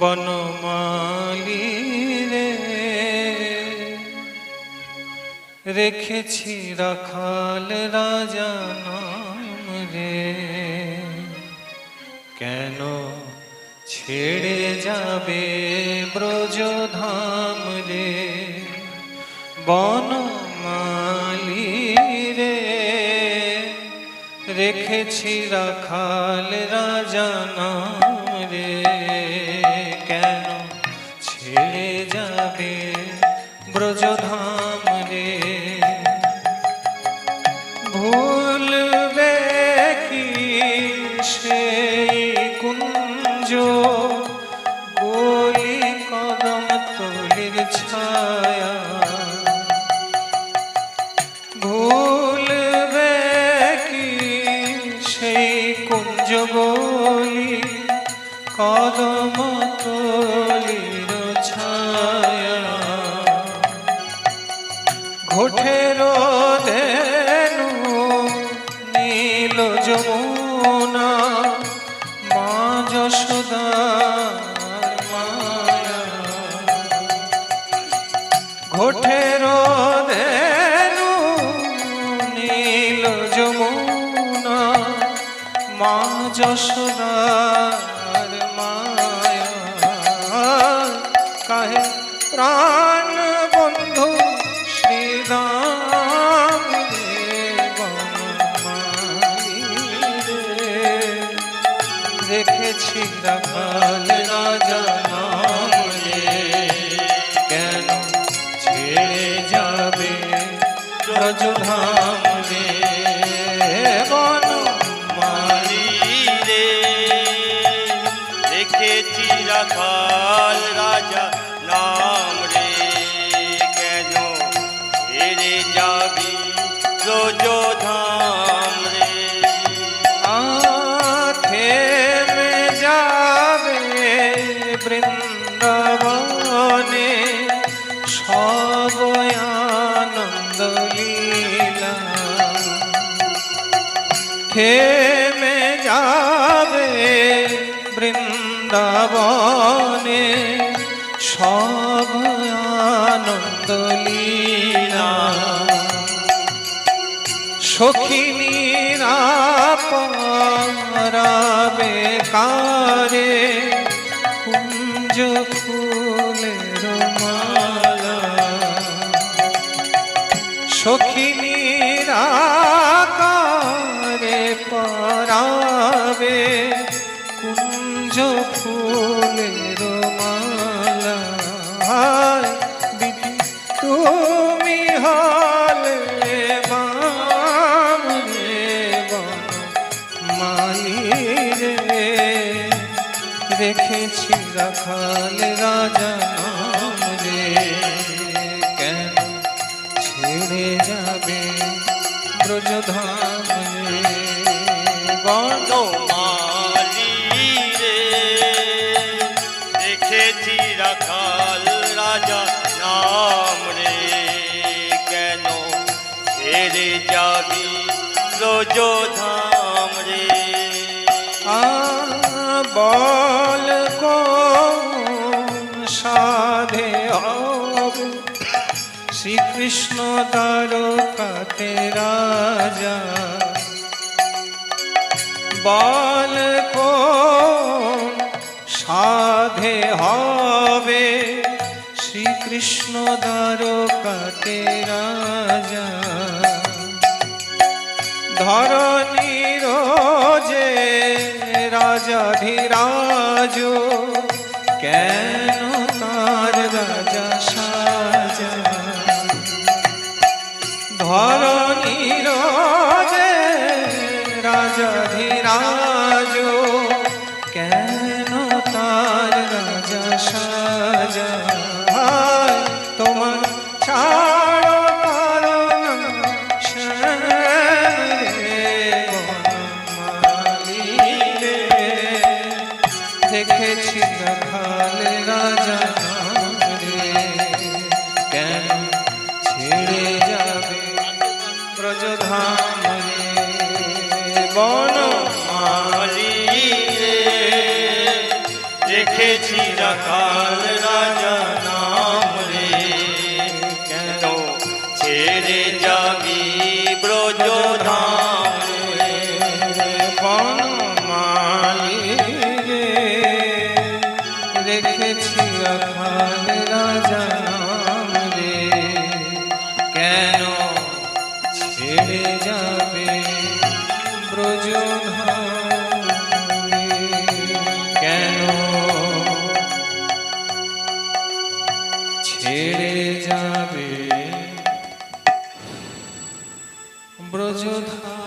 বনমালী রে। রেখেছি রাখাল রাজা নাম রে। কেন ছেড়ে যাবে ব্রজধাম রে? বনমালী রে। রেখেছি রাখাল রাজা নাম ঘোঠের দেনু নীল যমুনা মা যশোদার মায়া। ঘোঠের দেনু নীল যমুনা মা যশোদার রাখাল রাজা নাম রে কেন ছেড়ে যাবি রোজধাম রে থেমে যাবে বৃন্দাবনে সব আনন্দ লীলা থেমে বৃন্দাবনে সব আনন্দ লীলা। সখিনীরা পরাবে কারে কুঞ্জ ফুলের মালা। সখিনীরা কারে পরাবে রেখেছি রাখাল রাজা নাম রে কেন ছেড়ে যাবে ব্রজধাম রে? বন রে রেখেছি রাখাল রাজা নাম রে কেন ছেড়ে যাবি রোজধাম রে? আ বল সাধে হবে শ্রীকৃষ্ণ দ্বারকাতে রাজা। বল সাধে হবে? শ্রীকৃষ্ণ দ্বারকাতে রাজা। ধরণীর রাজাধিরাজ। কেন দেখেছি রাখাল রাজা রে কেন ছেড়ে যাবে ব্রজধাম রে বন মালি রে রেখেছি রাখাল রাজা নাম রে কেন ছেড়ে যাবি ব্রজধাম রাখাল রাজা রে কেন ছেড়ে যাবে ব্রজধাম? কেন ছেড়ে যাবে ব্রজধাম?